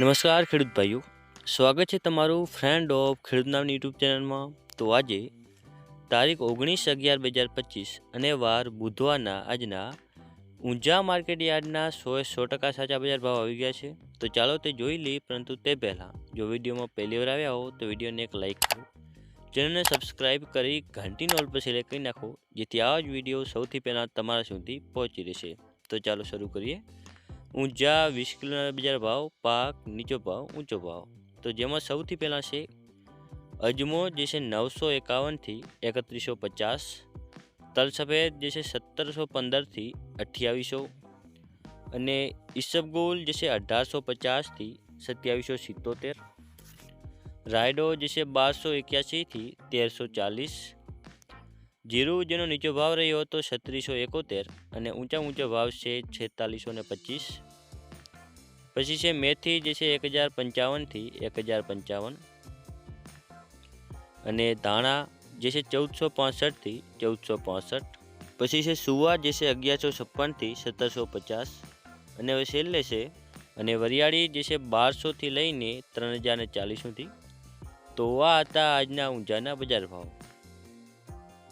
નમસ્કાર ખેડૂત ભાઈઓ, સ્વાગત છે તમારું ફ્રેન્ડ ઓફ ખેડૂત નામની યુટ્યુબ ચેનલમાં. તો આજે તારીખ ઓગણીસ અગિયાર બે હજાર પચીસ અને વાર બુધવારના આજના ઊંઝા માર્કેટ યાર્ડના સોએ સો ટકા સાચા બજાર ભાવ આવી ગયા છે. તો ચાલો તે જોઈ લઈએ, પરંતુ તે પહેલાં, જો વિડીયોમાં પહેલી વાર આવ્યા હો, તો વિડીયોને એક લાઇક કરો. ચેનલને સબસ્ક્રાઇબ કરી ઘંટીનો ઓલ પર સિલેક્ટ કરી નાખો, જેથી આવા જ વીડિયો સૌથી પહેલાં તમારા સુધી પહોંચી રહેશે. તો ચાલો શરૂ કરીએ. ઊંઝા વીસ બજાર ભાવ, પાક, નીચો ભાવ, ઊંચો ભાવ. તો જેમાં સૌથી પહેલાં છે, અજમો જે છે નવસો એકાવનથી એકત્રીસો પચાસ તલ સફેદ જે છે સત્તરસો પંદરથી અઠ્યાવીસો અને ઈસબગુલ જે છે અઢારસો પચાસથી સત્યાવીસો સિત્તોતેર, રાયડો જે છે બારસો એક્યાસીથી તેરસો ચાલીસ જીરું જેનો નીચો ભાવ રહ્યો હતો છત્રીસો એકોતેર અને ઊંચા ઊંચો ભાવ છે છેતાલીસો ને પચીસ. પછી છે મેથી જે છે એક હજાર પંચાવનથી એક હજાર પંચાવન. અને ધાણા જે છે ચૌદસો પાસઠથી ચૌદસો પાસઠ. પછી છે સુવા જે છે અગિયારસો છપ્પનથી સત્તરસો પચાસ. અને હવે છેલ્લે છે અને વરિયાળી જે છે બારસોથી લઈને ત્રણ હજાર ને ચાલીસ સુધી તો આ હતા આજના ઊંઝાના બજાર ભાવ.